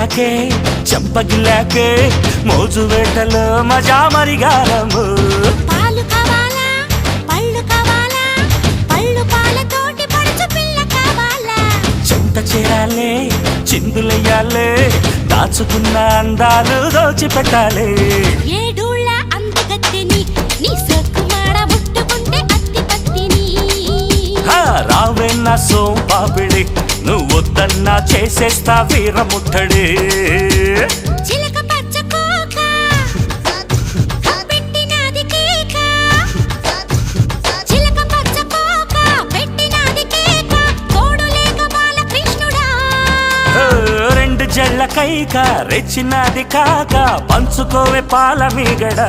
చిలికే చెంపగిలాకే మోజు వేటలో మజా మరిగారము. పాలు కావాలా? పళ్ళు కావాలా? పళ్ళు పాలతోటి పడుచు పిల్ల కావాలా? చెంత చేరాలే చిందులయ్యాలే దాచుకున్న అందాలు దోచిపెట్టాలే. ఏడూళ్ళ అందగత్తెని నీ సొక్కుమాడ ముట్టుకుంటే అత్తి పత్తిని హా, రావే నా సోంపాపిడి నువ్వు వద్దన్నా చేసేస్తా వీరముట్టడి. రెండు కైక రెచ్చినది కాక పంచుకోవే పాల మీగడ.